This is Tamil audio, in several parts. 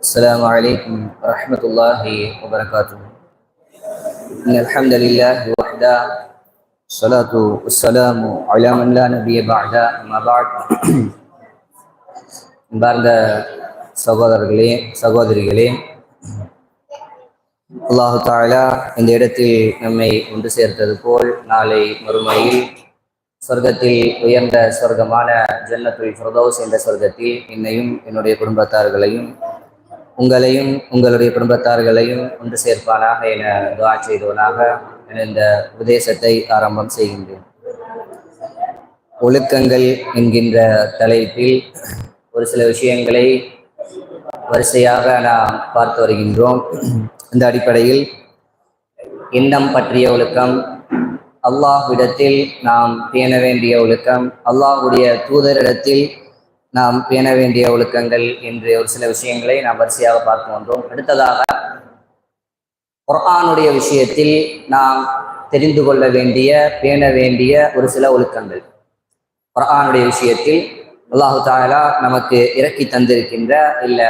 السلام عليكم ورحمة الله وبركاته إن الحمد لله وحده الصلاة والسلام على من لا نبي بعد أما بعد அன்பார்ந்த சகோதரர்களே சகோதரிகளே அல்லாஹு தாலா இந்த இடத்தில் நம்மை ஒன்று சேர்த்தது போல் நாளை மறுமையில் சொர்க்கத்தில் உயர்ந்த சொர்க்கமான ஜன்னத்துல் ஃபிரதோஸ் என்ற சொர்க்கத்தில் என்னையும் என்னுடைய குடும்பத்தார்களையும் உங்களையும் உங்களுடைய குடும்பத்தார்களையும் ஒன்று சேர்ப்பானாக என துவா செய்தவனாக இந்த உபதேசத்தை ஆரம்பம் செய்கின்றேன். ஒழுக்கங்கள் என்கின்ற தலைப்பில் ஒரு சில விஷயங்களை வரிசையாக நாம் பார்த்து வருகின்றோம். இந்த அடிப்படையில் எண்ணம் பற்றிய ஒழுக்கம் அல்லாஹ்விடத்தில் நாம் பேண வேண்டிய ஒழுக்கம் அல்லாஹுடைய தூதரிடத்தில் நாம் பேண வேண்டிய ஒழுக்கங்கள் என்று ஒரு சில விஷயங்களை நாம் வரிசையாக பார்த்து வந்தோம் அடுத்ததாக குர்ஆனுடைய விஷயத்தில் நாம் தெரிந்து கொள்ள வேண்டிய பேண வேண்டிய ஒரு சில ஒழுக்கங்கள். குர்ஆனுடைய விஷயத்தில் அல்லாஹு தாலா நமக்கு இறக்கி தந்திருக்கின்ற இல்ல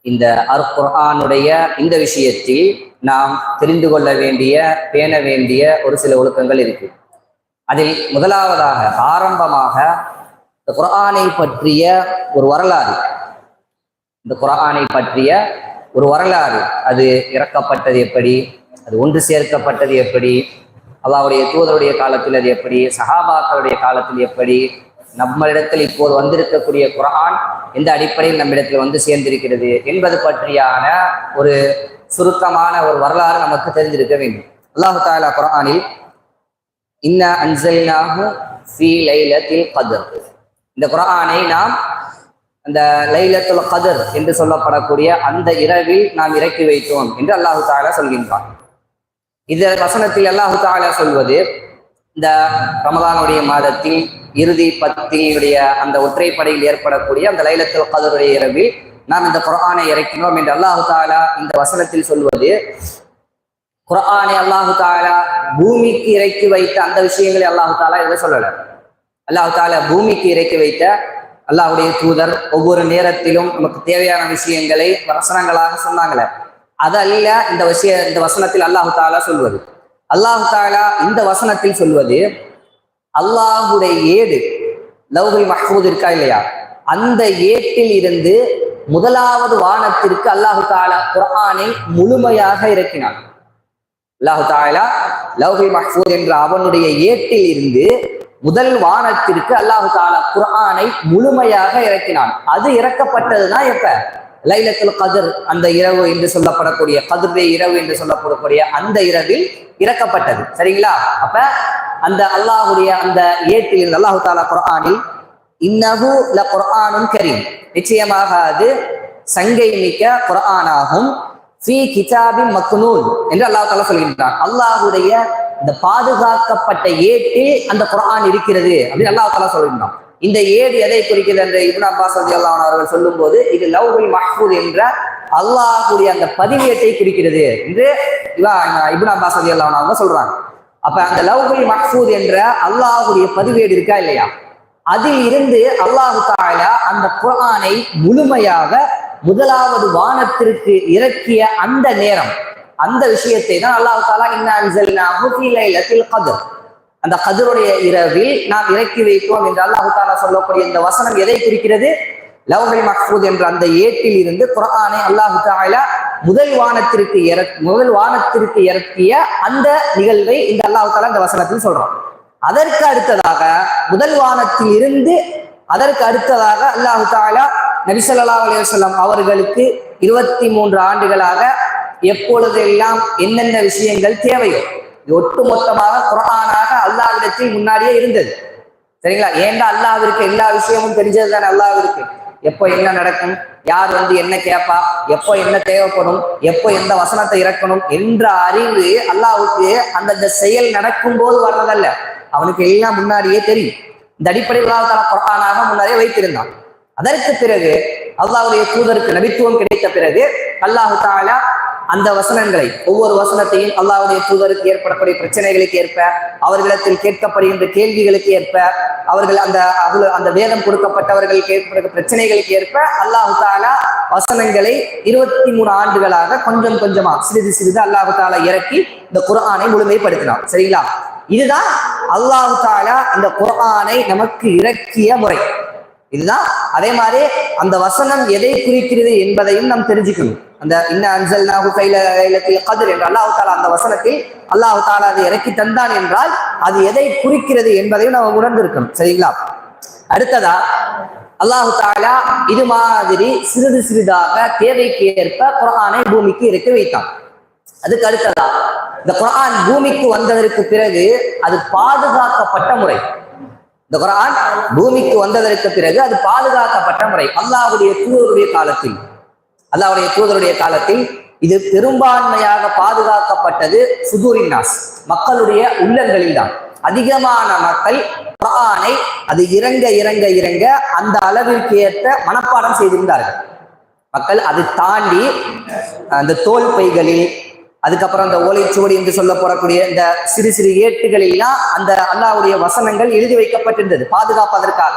இந்த அர்குர்ஆனுடைய இந்த விஷயத்தில் நாம் தெரிந்து கொள்ள வேண்டிய பேண வேண்டிய ஒரு சில ஒழுக்கங்கள் இருக்கு. அதில் முதலாவதாக ஆரம்பமாக இந்த குர்ஆனை பற்றிய ஒரு வரலாறு. இந்த குரானை பற்றிய ஒரு வரலாறு. அது இறக்கப்பட்டது எப்படி? அது ஒன்று சேர்க்கப்பட்டது எப்படி? அல்லாவுடைய தூதருடைய காலத்தில் அது எப்படி? சஹாபாக்களுடைய காலத்தில் எப்படி? நம்மளிடத்தில் இப்போது வந்திருக்கக்கூடிய குரான் எந்த அடிப்படையில் நம்மிடத்தில் வந்து சேர்ந்திருக்கிறது என்பது பற்றியான ஒரு சுருக்கமான ஒரு வரலாறு நமக்கு தெரிஞ்சிருக்க வேண்டும். அல்லாஹு தாலா குரானில் இன்ன அன்சல்னாஹு ஃபீ லைலத்தில் கதர். இந்த குரானை நாம் அந்த லைலத்துல கதர் என்று சொல்லப்படக்கூடிய அந்த இரவில் நாம் இறக்கி வைத்தோம் என்று அல்லாஹு தாலா சொல்கின்றான். இந்த வசனத்தில் அல்லாஹு தாலா சொல்வது இந்த ரமதானுடைய மாதத்தில் இறுதி பத்தினுடைய அந்த ஒற்றைப்படையில் ஏற்படக்கூடிய அந்த லைலத்துல் கதருடைய இரவில் நாம் இந்த குரானை இறக்கினோம் என்று அல்லாஹு தாலா இந்த வசனத்தில் சொல்வது குரானை அல்லாஹு தாலா பூமிக்கு இறக்கி வைத்த அந்த விஷயங்களை அல்லாஹு தாலா இதை சொல்லல. அல்லாஹு தாலா பூமிக்கு இறக்கி வைத்த அல்லாஹுடைய தூதர் ஒவ்வொரு நேரத்திலும் நமக்கு தேவையான விஷயங்களை வசனங்களாக சொன்னாங்களே. அதல்ல இந்த விஷய இந்த வசனத்தில் அல்லாஹு தாலா சொல்வது. அல்லாஹு தாலா இந்த வசனத்தில் சொல்வது அல்லாஹுடைய ஏடு லவ்ஹுல் மஹ்மூத் இருக்கா இல்லையா? அந்த ஏட்டில் இருந்து முதலாவது வானத்திற்கு அல்லாஹு தாலா குரானை முழுமையாக இறக்கினான். அல்லாஹு தாலா லவ்ஹுல் மஹ்மூத் என்ற அவனுடைய ஏட்டில் இருந்து முதல் வானத்திற்கு அல்லாஹு தாலா குரானை முழுமையாக இறக்கினான். அது இறக்கப்பட்டதுதான் எப்ப? லைலத்துல் கதிர் அந்த இரவு என்று சொல்லப்படக்கூடிய கதிர்வே இரவு என்று சொல்லப்படக்கூடிய அந்த இரவில் இறக்கப்பட்டது. சரிங்களா? அப்ப அந்த அல்லாஹுடைய அந்த ஏற்றில் இருந்து அல்லாஹு தாலா குரானில் இன்னஹு ல குரானும் கரீம். நிச்சயமாக அது சங்கை மிக்க குரானாகும் ஃபி கிதாபின் மக்னூன் என்று அல்லாஹ் தாலா சொல்கின்றான். அல்லாஹுடைய இந்த பாதுகாக்கப்பட்ட ஏட்டில் அந்த குரான் இருக்கிறது அப்படின்னு அல்லாஹ் தாலா சொல்கின்றான். இந்த ஏடு எதை குறிக்கிறது என்று இப்னு அப்பாஸ் ரலியல்லாஹு அவர்கள் சொல்லும்போது இது லவ்ஹுல் மஹ்பூத் என்ற அல்லாஹுடைய அந்த பதிவேட்டை குறிக்கிறது என்று இப்னு அப்பாஸ் ரலியல்லாஹு அவங்க சொல்றாங்க. அப்ப அந்த லவ்ஹுல் மஹ்பூத் என்ற அல்லாஹுடைய பதிவேடு இருக்கா இல்லையா? அதில் இருந்து அல்லாஹு தாயா அந்த குரானை முழுமையாக முதலாவது வானத்திற்கு இறக்கிய அந்த நேரம் அந்த விஷயத்தை தான் அல்லாஹு தாலா இன்னல் கதர் அந்த கதருடைய இரவில் நாம் இறக்கி வைத்தோம் என்று அல்லாஹு தாலா சொல்லக்கூடிய இந்த வசனம் எதை குறிக்கிறது? லவ்ஹல் மஹ்பூத் என்ற அந்த ஏட்டில் இருந்து குரானை அல்லாஹு தாலா முதல் வானத்திற்கு இற முதல் வானத்திற்கு இறக்கிய அந்த நிகழ்வை இந்த அல்லாஹு தாலா இந்த வசனத்தில் சொல்றோம் அதற்கு அடுத்ததாக முதல் வானத்தில் இருந்து அதற்கு அடுத்ததாக அல்லாஹு தாலா நபிசல்லா அலையம் அவர்களுக்கு இருபத்தி மூன்று ஆண்டுகளாக எப்பொழுதெல்லாம் என்னென்ன விஷயங்கள் தேவையோ இது ஒட்டுமொத்தமாக குரானாக அல்லாவிடத்தில் முன்னாடியே இருந்தது. சரிங்களா? ஏன்டா அல்லாவிற்கு எல்லா விஷயமும் தெரிஞ்சது தானே அல்லாவிற்கு எப்போ என்ன நடக்கும்? யார் வந்து என்ன கேட்பா எப்போ என்ன தேவைப்படும்? எப்போ எந்த வசனத்தை இறக்கணும்? என்ற அறிவு அல்லாவுக்கு அந்தந்த செயல் நடக்கும் போது வர்றதல்ல. அவனுக்கு எல்லாம் முன்னாடியே தெரியும். இந்த அடிப்படையில் அல்லாஹ் தலா குரானாக முன்னாடியே வைத்திருந்தான். அதற்கு பிறகு அல்லாவுடைய தூதருக்கு நபித்துவம் கிடைத்த பிறகு அல்லாஹு தாலா அந்த வசனங்களை ஒவ்வொரு வசனத்தையும் அல்லாவுடைய தூதருக்கு ஏற்படக்கூடிய பிரச்சனைகளுக்கு ஏற்ப அவர்களிடத்தில் கேட்கப்படுகின்ற கேள்விகளுக்கு ஏற்ப அவர்கள் அந்த அந்த வேதம் கொடுக்கப்பட்டவர்களுக்கு ஏற்படுகிற பிரச்சனைகளுக்கு ஏற்ப அல்லாஹு தாலா வசனங்களை இருபத்தி மூணு ஆண்டுகளாக கொஞ்சம் கொஞ்சமா சிறிது சிறிது அல்லாஹு தாலா இறக்கி இந்த குர்ஆனை முழுமைப்படுத்தினான் சரிங்களா? இதுதான் அல்லாஹு தாலா அந்த குர்ஆனை நமக்கு இறக்கிய முறை. இதுதான். அதே மாதிரி அந்த வசனம் எதை குறிக்கிறது என்பதையும் நாம் தெரிஞ்சுக்கணும். அந்த இன்ன அன்சல் நாகு கதிர் என்று அல்லாஹு தாலா அந்த வசனத்தில் அல்லாஹு தாலா அதை இறக்கி தந்தான் என்றால் அது எதை குறிக்கிறது என்பதையும் நம்ம உணர்ந்திருக்கணும். சரிங்களா? அடுத்ததா அல்லாஹு தாலா இது மாதிரி சிறிது சிறிதாக தேவைக்கு ஏற்ப குரானை பூமிக்கு இறக்கி வைத்தான். அதுக்கு அடுத்ததா இந்த குரான் பூமிக்கு வந்ததற்கு பிறகு அது பாதுகாக்கப்பட்ட முறை. இந்த குரான் பூமிக்கு வந்ததற்கு பிறகு அது பாதுகாக்கப்பட்ட முறை. அல்லாஹுடைய தூதருடைய காலத்தில். அல்லாவுடைய தூதருடைய காலத்தில் இது பெரும்பான்மையாக பாதுகாக்கப்பட்டது சுதூரின் நாஸ் மக்களுடைய உள்ளங்களில் தான் அதிகமான மக்கள் குரானை அது இறங்க இறங்க இறங்க அந்த அளவிற்கு ஏற்ற மனப்பாடம் செய்திருந்தார்கள். மக்கள் அது தாண்டி அந்த தோல் பைகளில் அதுக்கப்புறம் அந்த ஓலைச்சுவடி என்று சொல்ல போறக்கூடிய இந்த சிறு சிறு ஏட்டுகளெல்லாம் அந்த அல்லாவுடைய வசனங்கள் எழுதி வைக்கப்பட்டிருந்தது பாதுகாப்பதற்காக.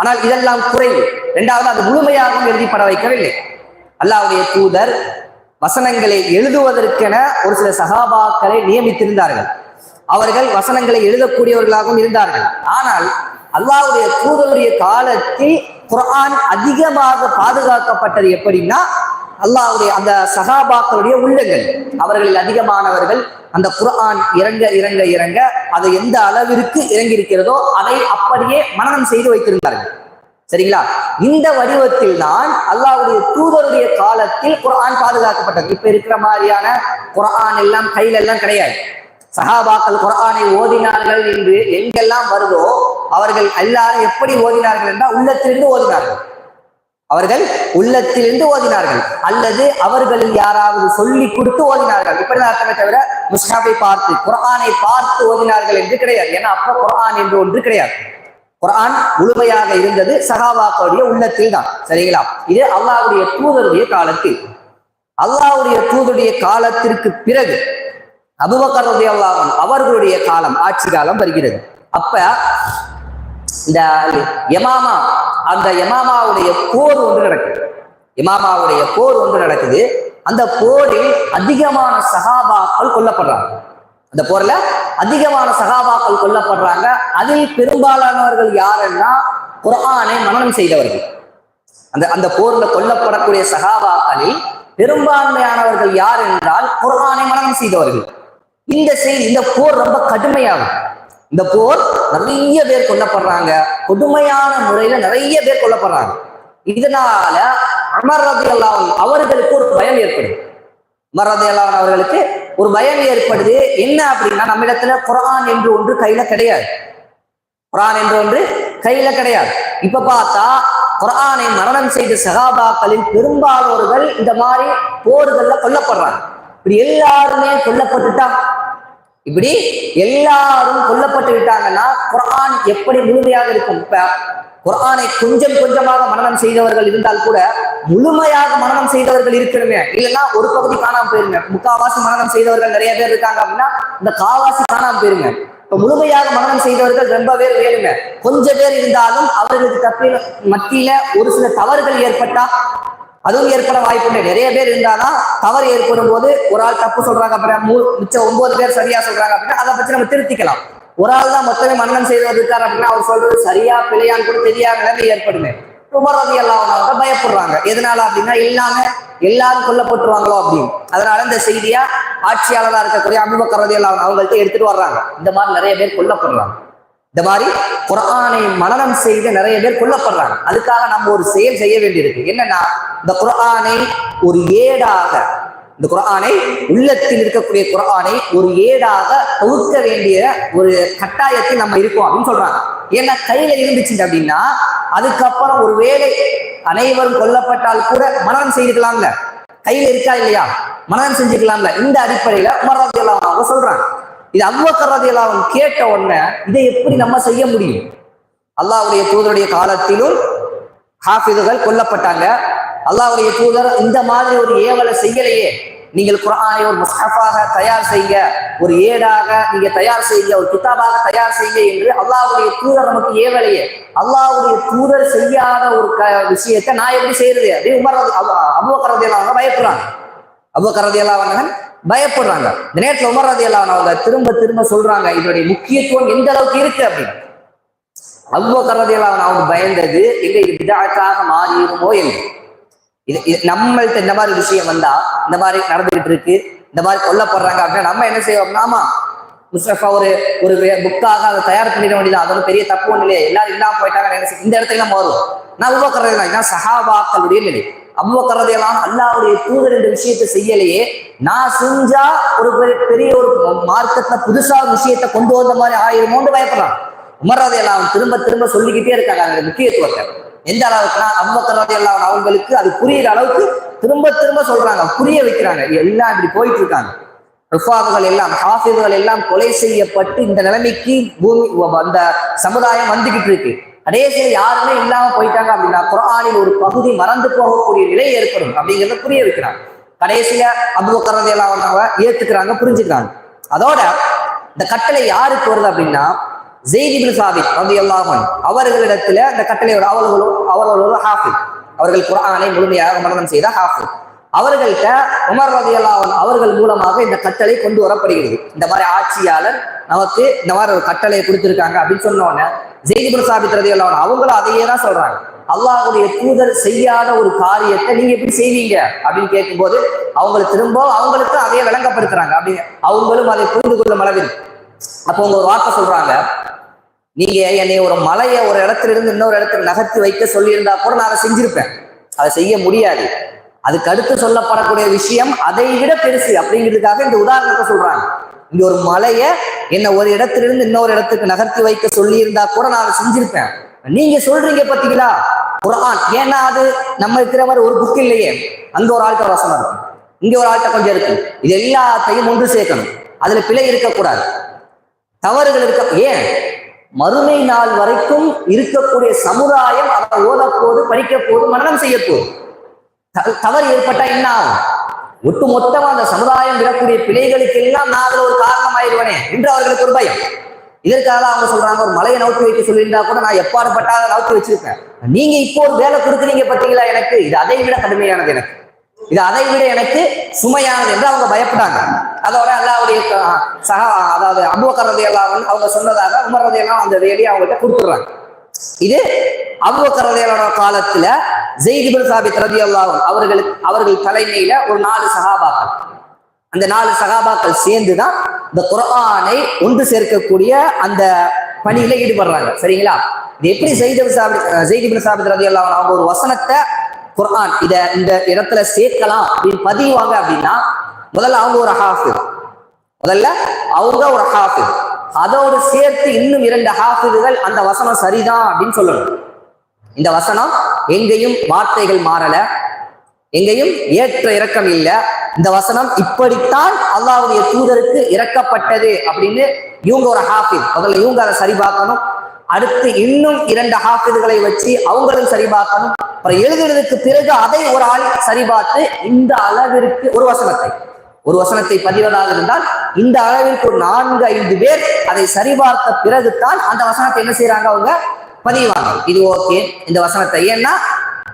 ஆனால் இதெல்லாம் குறைவு. இரண்டாவது அது முழுமையாகவும் எழுதிப்பட வைக்கவில்லை. அல்லாவுடைய தூதர் வசனங்களை எழுதுவதற்கென ஒரு சில சகாபாக்களை நியமித்திருந்தார்கள். அவர்கள் வசனங்களை எழுதக்கூடியவர்களாகவும் இருந்தார்கள். ஆனால் அல்லாவுடைய தூதருடைய காலத்தில் குரான் அதிகமாக பாதுகாக்கப்பட்டது எப்படின்னா அல்லாவுடைய அந்த சகாபாக்களுடைய உள்ளங்கள். அவர்களில் அதிகமானவர்கள் அந்த குரான் இறங்க இறங்க இறங்க அது எந்த அளவிற்கு இறங்கியிருக்கிறதோ அதை அப்படியே மனநம் செய்து வைத்திருந்தார்கள். சரிங்களா? இந்த வடிவத்தில் தான் அல்லாவுடைய தூதருடைய காலத்தில் குர்ஆன் பாதுகாக்கப்பட்டது. இப்ப இருக்கிற மாதிரியான குரான் எல்லாம் கையில எல்லாம் கிடையாது. சஹாபாக்கள் குரானை ஓதினார்கள் என்று எங்கெல்லாம் வருதோ அவர்கள் எல்லாரும் எப்படி ஓதினார்கள் என்றால் உள்ளத்திலிருந்து ஓதினார்கள். அவர்கள் உள்ளத்திலிருந்து ஓதினார்கள். அல்லது அவர்களில் யாராவது சொல்லி கொடுத்து ஓதினார்கள். இப்படிதான் அர்த்தமே தவிர முஸ்ஹாபை பார்த்து குரானை பார்த்து ஓதினார்கள் என்று கிடையாது. ஏன்னா அப்ப குரான் என்று ஒன்று கிடையாது. குரான் முழுமையாக இருந்தது சகாபாக்களுடைய உள்ளத்தில் தான் சரிங்களா? இது அல்லாவுடைய தூதருடைய காலத்தில். அல்லாவுடைய தூதருடைய காலத்திற்கு பிறகு அபுபக்கர் ரலியல்லாஹு அவர்களுடைய காலம் ஆட்சி காலம் வருகிறது. அப்ப இந்த யமாமா அந்த யமாமாவுடைய போர் ஒன்று நடக்குது. யமாமாவுடைய போர் ஒன்று நடக்குது. அந்த போரில் அதிகமான சகாபாக்கள் கொல்லப்படுறாங்க. அந்த போர்ல அதிகமான சகாபாக்கள் கொல்லப்படுறாங்க. அதில் பெரும்பாலானவர்கள் யாருன்னா குரானை மனனம் செய்தவர்கள். அந்த அந்த போர்ல கொல்லப்படக்கூடிய சகாபாக்களில் பெரும்பான்மையானவர்கள் யார் என்றால் குரானை மனனம் செய்தவர்கள். இந்த செய்தி இந்த போர் ரொம்ப கடுமையாகும். இந்த போர் நிறைய பேர் கொல்லப்படுறாங்க. கொடுமையான முறையில நிறைய பேர் கொல்லப்படுறாங்க. இதனால அமர் ரதி அவர்களுக்கு ஒரு பயம் ஏற்படும். உமர் அவர்களுக்கு ஒரு பயம் ஏற்படுது. என்ன அப்படின்னா நம்மிடத்துல குரான் என்று ஒன்று கையில கிடையாது. குரான் என்று ஒன்று கையில கிடையாது. இப்ப பார்த்தா குரானை மரணம் செய்த சகாபாக்களில் பெரும்பாலோர்கள் இந்த மாதிரி போர்கள்ல கொல்லப்படுறாங்க. இப்படி எல்லாருமே கொல்லப்பட்டுட்டா? இப்படி எல்லாரும் கொல்லப்பட்டு விட்டாங்கன்னா குரான் எப்படி முழுமையாக இருக்கும்? இப்ப குரானை கொஞ்சம் கொஞ்சமாக மனநம் செய்தவர்கள் இருந்தால் கூட முழுமையாக மனநம் செய்தவர்கள் இருக்கிறவங்க இல்லைன்னா ஒரு பகுதி காணாம போயிருங்க முக்காவாசி மனநம் செய்தவர்கள் நிறைய பேர் இருக்காங்க அப்படின்னா இந்த காவாசி காணாம போயிருங்க இப்ப முழுமையாக மனநம் செய்தவர்கள் ரொம்ப பேர் வேணுங்க கொஞ்சம் பேர் இருந்தாலும் அவர்களுக்கு தப்பில மத்தியில ஒரு சில தவறுகள் ஏற்பட்டா அதுவும் ஏற்பட வாய்ப்புண்டு நிறைய பேர் இருந்தாதான் தவறு ஏற்படும் போது ஒரு ஆள் தப்பு சொல்றாங்க அப்புறம் மூ- மிச்சம் ஒன்பது பேர் சரியா சொல்றாங்க அப்படின்னா அதை பத்தி நம்ம திருத்திக்கலாம். ஒரு ஆள் தான் மொத்தமே மன்னன் செய்து இருக்காரு அப்படின்னா அவர் சொல்றது சரியா பிழையான்னு கூட தெரியாத நிலைமை ஏற்படுமே. உமர் ரவி எல்லாம் பயப்படுறாங்க. எதனால அப்படின்னா இல்லாம எல்லாரும் கொல்லப்பட்டுருவாங்களோ அப்படின்னு. அதனால இந்த செய்தியா ஆட்சியாளராக இருக்கக்கூடிய அபுபக்கர் ரதி எல்லாம் அவங்கள்ட்ட எடுத்துட்டு வர்றாங்க. இந்த மாதிரி நிறைய பேர் கொல்லப்படுறாங்க. இந்த மாதிரி குரானை மனநம் செய்து நிறைய பேர் கொல்லப்படுறாங்க. அதுக்காக நம்ம ஒரு செயல் செய்ய வேண்டியிருக்கு. என்னன்னா இந்த குரானை ஒரு ஏடாக இந்த குரானை உள்ளத்தில் இருக்கக்கூடிய குரானை ஒரு ஏடாக தொகுக்க வேண்டிய ஒரு கட்டாயத்தில் நம்ம இருக்கோம் அப்படின்னு சொல்றாங்க. ஏன்னா கையில இருந்துச்சு அப்படின்னா அதுக்கப்புறம் ஒரு வேலை அனைவரும் கொல்லப்பட்டால் கூட மரணம் செய்திருக்கலாம்ல. கையில இருக்கா இல்லையா? மரணம் செஞ்சுக்கலாம்ல இந்த அடிப்படையில உமர் ரதியல்லாஹு அவங்க சொல்றாங்க. இது அவ்வக்கர் ரதியல்லாஹு கேட்ட உடனே இதை எப்படி நம்ம செய்ய முடியும்? அல்லாவுடைய தூதருடைய காலத்திலும் ஹாஃபிதுகள் கொல்லப்பட்டாங்க. அல்லாவுடைய தூதர் இந்த மாதிரி ஒரு ஏவலை செய்யலையே. நீங்கள் குரானை ஒரு முஸ்ஹஃபாக தயார் செய்யுங்க. ஒரு ஏடாக நீங்க தயார் செய்யுங்க. ஒரு கிதாபாக தயார் செய்யுங்க என்று அல்லாவுடைய தூதர் நமக்கு ஏவலையே. அல்லாவுடைய தூதர் செய்யாத ஒரு க விஷயத்தை நான் எப்படி செய்யறது அப்படின்னு உமர் அபுவக்கரதையெல்லாம் பயப்படுறாங்க. அபுவக்கரதையெல்லாம் வந்தவன் பயப்படுறாங்க. இந்த நேரத்தில் உமர் ரதியெல்லாம் அவங்க திரும்ப திரும்ப சொல்றாங்க இதனுடைய முக்கியத்துவம் எந்த அளவுக்கு இருக்கு அப்படின்னு. அவ்வக்கரதையெல்லாம் அவன் பயந்தது எங்க இது விதாக்காக மாறிடுமோ என்று? இது நம்மள்ட்ட இந்த மாதிரி விஷயம் வந்தா இந்த மாதிரி நடந்துகிட்டு இருக்கு இந்த மாதிரி கொல்லப்படுறாங்க அப்படின்னா நம்ம என்ன செய்வோம்? ஆமா முஸ்தபா ஒரு ஒரு புக்காக அதை தயார் பண்ணிட வேண்டியது அது பெரிய தப்பு ஒண்ணு இல்லையா எல்லாரும் இல்லாம போயிட்டாங்க என்ன இந்த இடத்துல நம்ம வரும் நான் அவ்வக்கரதை தான் சஹாபாக்களுடைய நிலை. அவ்வக்கரதையெல்லாம் அல்லாவுடைய தூதர் என்ற விஷயத்தை செய்யலையே நான் செஞ்சா ஒரு பெரிய பெரிய ஒரு மார்க்கத்துல புதுசா ஒரு விஷயத்தை கொண்டு வந்த மாதிரி ஆயிரமோன்னு பயப்படுறான். உமர்றதை எல்லாம் திரும்ப திரும்ப சொல்லிக்கிட்டே இருக்காங்க அந்த முக்கியத்துவத்தை. எந்த அளவுக்குன்னா அவ்வக்கரதை எல்லாம் அவங்களுக்கு அது புரியுற அளவுக்கு திரும்ப திரும்ப சொல்றாங்க புரிய வைக்கிறாங்க. எல்லாம் இப்படி போயிட்டு இருக்காங்க. ருஃபாதுகள் எல்லாம் ஹாஃபிதுகள் எல்லாம் கொலை செய்யப்பட்டு இந்த நிலைமைக்கு பூமி அந்த சமுதாயம் வந்துகிட்டு இருக்கு. கடைசியில் யாருமே இல்லாம போயிட்டாங்க அப்படின்னா குரானில் ஒரு பகுதி மறந்து போகக்கூடிய நிலை ஏற்படும் அப்படிங்கிறத புரிய வைக்கிறாங்க. கடைசியில அபுபக்கரதை எல்லாம் வந்தவங்க ஏத்துக்கிறாங்க புரிஞ்சுக்கிறாங்க. அதோட இந்த கட்டளை யாருக்கு வருது அப்படின்னா ஜெய்திபின் சாபித் ரவி அல்லாஹன் அவர்களிடத்துல அந்த கட்டளையோட அவர்களோட அவர்களோட ஹாஃபித் அவர்கள் குரானை முழுமையாக மரணம் செய்த ஹாஃபித் அவர்கள்ட்ட உமர் ரவி அல்லாஹன் அவர்கள் மூலமாக இந்த கட்டளை கொண்டு வரப்படுகிறது. இந்த மாதிரி ஆட்சியாளர் நமக்கு இந்த மாதிரி ஒரு கட்டளையை கொடுத்துருக்காங்க அப்படின்னு சொன்னோன்னே உடனே ஜெய்திபின் சாபித் ரவி அல்லாஹன் அவங்களும் அதையே தான் சொல்றாங்க. அல்லாஹுடைய தூதர் செய்யாத ஒரு காரியத்தை நீங்க எப்படி செய்வீங்க? அப்படின்னு கேட்கும்போது அவங்களுக்கு திரும்ப அவங்களுக்கு அதையே விளங்கப்படுத்துறாங்க அப்படி அவங்களும் அதை புரிந்து கொள்ளும் அளவில். அப்போ உங்க ஒரு வார்த்தை சொல்றாங்க நீங்க என்னை ஒரு மலையை ஒரு இடத்துல இருந்து இன்னொரு இடத்துக்கு நகர்த்தி வைக்க சொல்லியிருந்தா கூட நான் அதை செஞ்சிருப்பேன். அதை செய்ய முடியாது. அதுக்கு அடுத்து சொல்லப்படக்கூடிய விஷயம் அதை விட பெருசு அப்படிங்கிறதுக்காக இந்த உதாரணத்தை சொல்றாங்க. இங்க ஒரு மலையை என்ன ஒரு இடத்துல இருந்து இன்னொரு இடத்துக்கு நகர்த்தி வைக்க சொல்லி இருந்தா கூட நான் அதை செஞ்சிருப்பேன். நீங்க சொல்றீங்க பாத்தீங்களா குரான் ஏன்னா அது நம்ம இருக்கிற மாதிரி ஒரு புக் இல்லையே. அங்க ஒரு ஆள்கிட்ட வசனம் இருக்கும். இங்க ஒரு ஆள்கிட்ட கொஞ்சம் இருக்கு இது எல்லாத்தையும் ஒன்று சேர்க்கணும். அதுல பிழை இருக்கக்கூடாது. தவறுகள் இருக்க ஏன்? மறுமை நாள் வரைக்கும் இருக்கக்கூடிய சமுதாயம் அதை ஓதப்போது படிக்கப்போது மரணம் செய்யப்போது. த- தவறு ஏற்பட்டா என்ன ஆகும்? ஒட்டு மொத்தமா அந்த சமுதாயம் விடக்கூடிய பிழைகளுக்கு எல்லாம் நான் அதில் ஒரு காரணமாயிருவனே என்று அவர்களுக்கு ஒரு பயம். இதற்காக தான் அவங்க சொல்றாங்க ஒரு மலையை நவுத்தி வைக்க சொல்லியிருந்தா கூட நான் எப்பாடுபட்டா அதை நவுத்தி வச்சிருப்பேன். நீங்க இப்போ ஒரு வேலை கொடுக்குறீங்க பார்த்தீங்களா எனக்கு? இது அதை விட கடுமையானது எனக்கு. இது அதை விட எனக்கு சுமையானது என்று அவங்க பயப்பட்டாங்க. அதோட அல்லாவுடைய சகா அதாவது அபுபக்கர் ரதியல்லாஹு அன்ஹு அவங்க சொன்னதாக உமர் ரதியல்லாஹு அந்த வேலையை அவங்ககிட்ட கொடுத்துடுறாங்க. இது அபுபக்கர் ரதியல்லாஹு காலத்துல ஜெய்திபுல் சாபித் ரதி அன்ஹு அவர்களுக்கு அவர்கள் தலைமையில ஒரு நாலு சகாபாக்கள் அந்த நாலு சகாபாக்கள் சேர்ந்து தான் இந்த குரானை ஒன்று சேர்க்கக்கூடிய அந்த பணியில ஈடுபடுறாங்க. சரிங்களா? இது எப்படி ஜெய்திபுல் சாபித் ஜெய்திபுல் சாபித் ரதி அன்ஹு அவங்க ஒரு வசனத்தை குரான் இத இந்த இடத்துல சேர்க்கலாம் அப்படின்னு பதிவாங்க அப்படின்னா முதல்ல அவங்க ஒரு ஹாஃபு. முதல்ல அவங்க ஒரு ஹாஃபு. அதோடு சேர்த்து இன்னும் இரண்டு ஹாஃபிதுகள் அந்த வசனம் சரிதான் அப்படின்னு சொல்லணும். இந்த வசனம் எங்கேயும் வார்த்தைகள் மாறல. எங்கேயும் ஏற்ற இறக்கம் இல்லை. இந்த வசனம் இப்படித்தான் அல்லாவுடைய தூதருக்கு இறக்கப்பட்டது அப்படின்னு இவங்க ஒரு ஹாஃபி. முதல்ல இவங்க அதை சரி பார்க்கணும். அடுத்து இன்னும் இரண்டு ஹாஃபிதுகளை வச்சு அவங்களும் சரி பார்க்கணும். அப்புறம் எழுதுறதுக்கு பிறகு அதை ஒரு ஆள் சரி பார்த்து இந்த அளவிற்கு ஒரு வசனத்தை ஒரு வசனத்தை பதிவதாக இருந்தால் இந்த அளவிற்கு ஒரு நான்கு ஐந்து பேர் அதை சரிபார்த்த பிறகுதான் அந்த வசனத்தை என்ன செய்யறாங்க அவங்க? பதிவாங்க. இது ஓகே. இந்த வசனத்தை ஏன்னா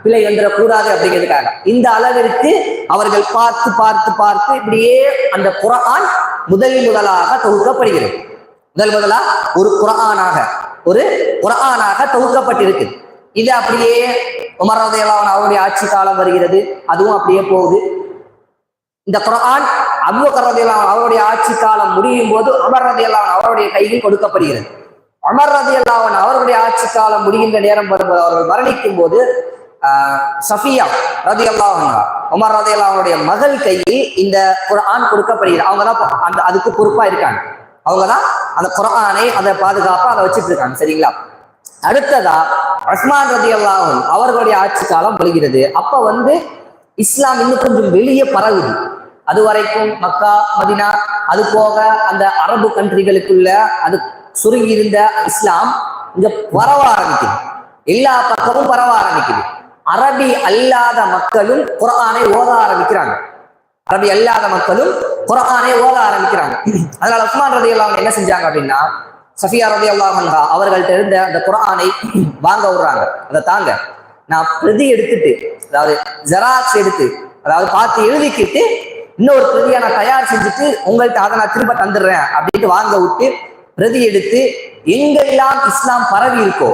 பிழை வந்துடக்கூடாது அப்படிங்கிறதுக்காக. இந்த அளவிற்கு அவர்கள் பார்த்து பார்த்து பார்த்து இப்படியே அந்த குரான் முதல் முதலாக தொகுக்கப்படுகிறது. முதல் முதலா ஒரு குரானாக ஒரு குரானாக தொகுக்கப்பட்டிருக்கு. இது அப்படியே உமரதையெல்லாம் அவருடைய ஆட்சி காலம் வருகிறது. அதுவும் அப்படியே போகுது. இந்த குரான் அபூபக்கர் ரலியல்லாஹு அவருடைய ஆட்சி காலம் முடியும் போது உமர் அவருடைய கையில் கொடுக்கப்படுகிறது. அமர் ரதி அல்லாவன் ஆட்சி காலம் முடிகின்ற நேரம் வரும்போது அவர்கள் மரணிக்கும் போது சஃபியா ரதி அல்லாவன் உமர் ரதி அல்லாவனுடைய மகள் கையில் இந்த குரான் கொடுக்கப்படுகிறது. அவங்க தான் அந்த அதுக்கு பொறுப்பா இருக்காங்க. அவங்க தான் அந்த குரானை அதை பாதுகாப்பா அதை வச்சுட்டு இருக்காங்க. சரிங்களா? அடுத்ததா உஸ்மான் ரதி அல்லாஹும் அவர்களுடைய ஆட்சி காலம் வருகிறது அப்ப வந்து இஸ்லாம் இன்னும் கொஞ்சம் வெளியே பரவுது. அது வரைக்கும் மக்கா மதினா அது போக அந்த அரபு கண்ட்ரிகளுக்குள்ள அது சுருங்கி இருந்த இஸ்லாம் இங்க பரவ ஆரம்பிக்குது. எல்லா பக்கமும் பரவ ஆரம்பிக்குது. அரபி அல்லாத மக்களும் குரானை ஓத ஆரம்பிக்கிறாங்க. அரபி அல்லாத மக்களும் குரானை ஓத ஆரம்பிக்கிறாங்க. அதனால உஸ்மான் ரதி அல்லாஹ் என்ன செஞ்சாங்க அப்படின்னா சஃபியா ரதி அல்லாஹா அவர்கள்ட்ட இருந்த அந்த குரானை வாங்க விடுறாங்க. அதை தாங்க. நான் பிரதி எடுத்துட்டு அதாவது ஜெராக்ஸ் எடுத்து அதாவது பார்த்து எழுதிக்கிட்டு இன்னொரு பிரதியை நான் தயார் செஞ்சுட்டு உங்கள்கிட்ட அதை நான் திரும்ப தந்துடுறேன் அப்படின்ட்டு வாங்க விட்டு பிரதி எடுத்து எங்கெல்லாம் இஸ்லாம் பரவி இருக்கோ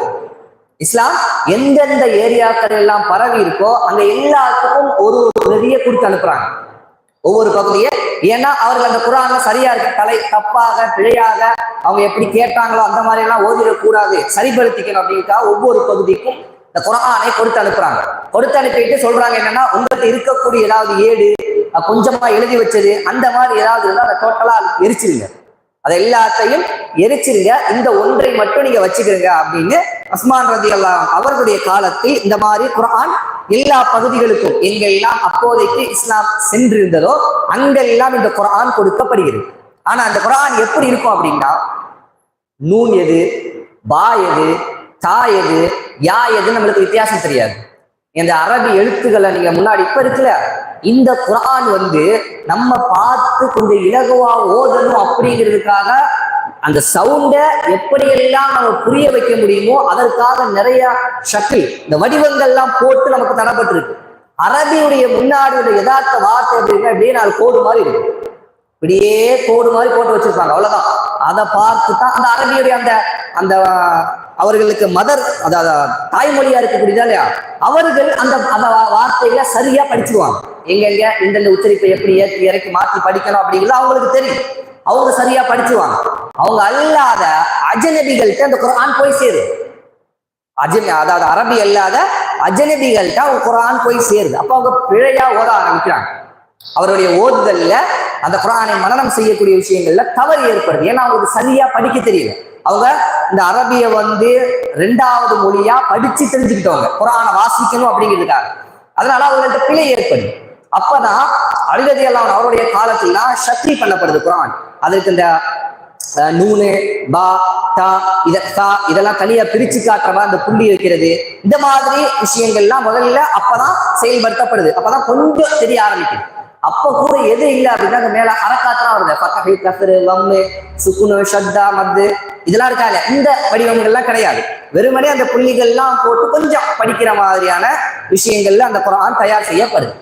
இஸ்லாம் எந்தெந்த ஏரியாக்கள் எல்லாம் பரவி இருக்கோ அங்க எல்லாத்துக்கும் ஒரு ஒரு பிரதியை கொடுத்து அனுப்புறாங்க. ஒவ்வொரு பகுதியும் ஏன்னா அவர்கள் அந்த குரான்ல சரியா இருக்க. தலை தப்பாக பிழையாக அவங்க எப்படி கேட்டாங்களோ அந்த மாதிரி எல்லாம் ஓதிடக்கூடாது. சரிப்படுத்திக்கணும் அப்படின்னுக்காக ஒவ்வொரு பகுதிக்கும் இந்த குரானை கொடுத்து அனுப்புறாங்க. கொடுத்து அனுப்பிட்டு சொல்றாங்க என்னன்னா உங்கள்கிட்ட இருக்கக்கூடிய ஏதாவது ஏடு கொஞ்சமா எழுதி வச்சது அந்த மாதிரி ஏதாவது இருந்தால் அதை டோட்டலா எரிச்சிருங்க. அதை எல்லாத்தையும் எரிச்சிருங்க. இந்த ஒன்றை மட்டும் நீங்க வச்சுக்கிறீங்க அப்படின்னு அஸ்மான் ரதி அல்லாஹ் அவர்களுடைய காலத்தில் இந்த மாதிரி குரான் எல்லா பகுதிகளுக்கும் எங்கெல்லாம் அப்போதைக்கு இஸ்லாம் சென்றிருந்ததோ அங்கெல்லாம் இந்த குரான் கொடுக்கப்படுகிறது. ஆனா அந்த குரான் எப்படி இருக்கும் அப்படின்னா நூன் எது பா எது தா எது யா எது நம்மளுக்கு வித்தியாசம் தெரியாது. இந்த அரபி எழுத்துக்களை நீங்க முன்னாடி இப்ப இருக்குல்ல இந்த குரான் வந்து நம்ம பார்த்து கொஞ்சம் இலகுவா ஓதணும் அப்படிங்கிறதுக்காக அந்த சவுண்டை எப்படியெல்லாம் நம்ம புரிய வைக்க முடியுமோ அதற்காக நிறைய ஷக்கில் இந்த வடிவங்கள்லாம் போட்டு நமக்கு தரப்பட்டிருக்கு. அரபியுடைய முன்னாடி யதார்த்த வார்த்தை அப்படின்னா அப்படியே நாலு கோடு மாதிரி இருக்கு. இப்படியே கோடு மாதிரி போட்டு வச்சிருப்பாங்க அவ்வளவுதான். அதை பார்த்து தான் அந்த அரபியுடைய அந்த அந்த அவர்களுக்கு மதர் அதாவது தாய்மொழியா இருக்கக்கூடியதா இல்லையா? அவர்கள் அந்த அந்த வார்த்தைகளை சரியா படிச்சுருவாங்க. எங்க எங்க இந்தந்த உச்சரிப்பை எப்படி ஏற்றி இறக்கி மாற்றி படிக்கணும் அப்படிங்கிறது அவங்களுக்கு தெரியும். அவங்க சரியா படிச்சுவாங்க. அவங்க அல்லாத அஜநபிகள்கிட்ட அந்த குரான் போய் சேரும் அஜனி அதாவது அரபி அல்லாத அஜநபிகள்கிட்ட அவங்க குரான் போய் சேருது. அப்போ அவங்க பிழையா ஓத ஆரம்பிக்கிறாங்க. அவருடைய ஓதுதல்ல அந்த குரானை மனநம் செய்யக்கூடிய விஷயங்கள்ல தவறு ஏற்படுது. ஏன்னா அவங்களுக்கு சரியா படிக்க தெரியல. அவங்க இந்த அரபிய வந்து ரெண்டாவது மொழியா படிச்சு தெரிஞ்சுக்கிட்டவங்க. குரானை வாசிக்கணும் அப்படிங்கிறதுக்காக அதனால அவங்கள்ட்ட பிழை ஏற்படுது. அப்பதான் அழுகதி எல்லாம் அவருடைய காலத்துல சக்தி பண்ணப்படுது குரான் அதற்கு இந்த நூனு பா தா இத தா இதெல்லாம் தனியா பிரிச்சு காட்டுறவா அந்த புள்ளி வைக்கிறது இந்த மாதிரி விஷயங்கள்லாம் முதல்ல அப்பதான் செயல்படுத்தப்படுது. அப்பதான் கொஞ்சம் தெரிய ஆரம்பிக்குது. அப்ப கூட எது இல்லை அப்படின்னா அந்த மேல அறக்காத்தான் வருது. பக்கஹி கசரு வம்மு சுக்குனு ஷத்தா மத்து இதெல்லாம் இருக்காங்க இந்த வடிவங்கள்லாம் கிடையாது. வெறுமனே அந்த புள்ளிகள்லாம் போட்டு கொஞ்சம் படிக்கிற மாதிரியான விஷயங்கள்ல அந்த குரான் தயார் செய்யப்படுது.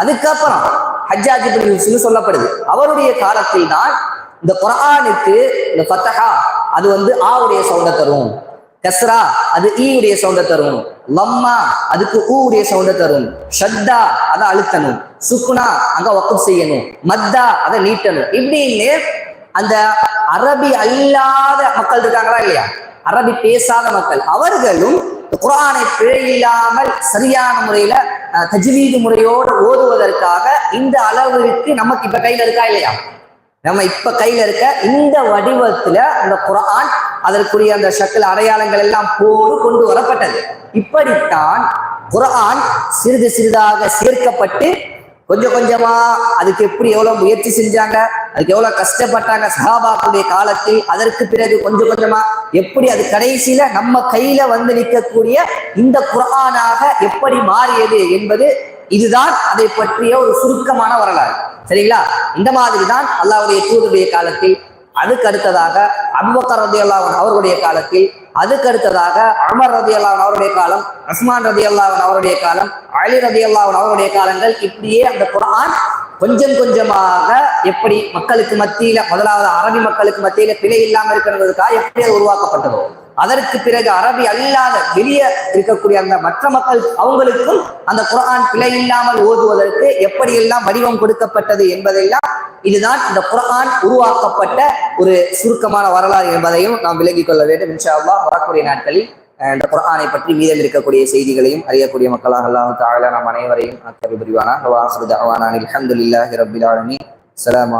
அதுக்கப்புறம் ஹஜ்ஜாஜி இப்னு சொல்லப்படுது. அவருடைய காலத்தில் தான் இந்த குரானுக்கு இந்த ஃபத்தஹா அது வந்து ஆவுடைய சவுண்ட தரும். கஸ்ரா அது ஈ உடைய சவுண்ட தரும். லம்மா அதுக்கு ஊ உடைய சவுண்ட தரும். ஷத்தா அதை அழுத்தணும். சுக்குனா அங்க வக்கம் செய்யணும். மத்தா அதை நீட்டணும். இப்படின்னு அந்த அரபி அல்லாத மக்கள் இருக்காங்களா இல்லையா? அரபி பேசாத மக்கள். அவர்களும் குர்ஆனை பிழை இல்லாமல் சரியான முறையில தஜ்வீது முறையோடு ஓதுவதற்காக இந்த அளவிற்கு நமக்கு இப்ப கையில இருக்கா இல்லையா? நம்ம இப்ப கையில இருக்க இந்த வடிவத்துல அந்த குரான் அதற்குரிய அந்த சக்கல் அடையாளங்கள் எல்லாம் போடு கொண்டு வரப்பட்டது. இப்படித்தான் குர்ஆன் சிறிது சிறிதாக சேர்க்கப்பட்டு கொஞ்சம் கொஞ்சமா அதுக்கு எப்படி எவ்வளவு முயற்சி செஞ்சாங்க அதுக்கு எவ்வளவு கஷ்டப்பட்டாங்க சஹாபாக்களுடைய காலத்தில் அதற்கு பிறகு கொஞ்சம் கொஞ்சமா எப்படி அது கடைசியில நம்ம கையில வந்து நிற்கக்கூடிய இந்த குரானாக எப்படி மாறியது என்பது இதுதான் அதை பற்றிய ஒரு சுருக்கமான வரலாறு. சரிங்களா? இந்த மாதிரி தான் அல்லாவுடைய தூதுடைய காலத்தில் அதுக்கு அடுத்ததாக அபுபக்கர் அல்லாஹ் அவர்களுடைய காலத்தில் அதுக்கு அடுத்ததாக அமர் ரதி அவருடைய காலம் அஸ்மான் ரதி அவருடைய காலம் அலி ரதி அவருடைய காலங்கள் இப்படியே அந்த குரான் கொஞ்சம் கொஞ்சமாக எப்படி மக்களுக்கு மத்தியில முதலாவது அரபி மக்களுக்கு மத்தியில பிழை இல்லாமல் இருக்கிறதுக்காக எப்படி அது உருவாக்கப்பட்டதோ அதற்கு பிறகு அரபி அல்லாத வெளியே இருக்கக்கூடிய அந்த மற்ற மக்கள் அவங்களுக்கும் அந்த குரான் பிழை இல்லாமல் ஓதுவதற்கு எப்படியெல்லாம் வடிவம் கொடுக்கப்பட்டது என்பதெல்லாம் இதுதான் இந்த குர்ஆன் உருவாக்கப்பட்ட ஒரு சுருக்கமான வரலாறு என்பதையும் நாம் விலகிக் கொள்ள வேண்டும் இன்ஷா வரக்கூடிய நாட்களில் இந்த குர்ஆனை பற்றி மீதம் இருக்கக்கூடிய செய்திகளையும் அறியக்கூடிய மக்களாக அல்லாஹு தாலா நாம் அனைவரையும் ஆக்கல் புரிவானா. வாசுரு தஅவானா அல்ஹம்துலில்லாஹி ரப்பில் ஆலமீன். அஸ்ஸலாமு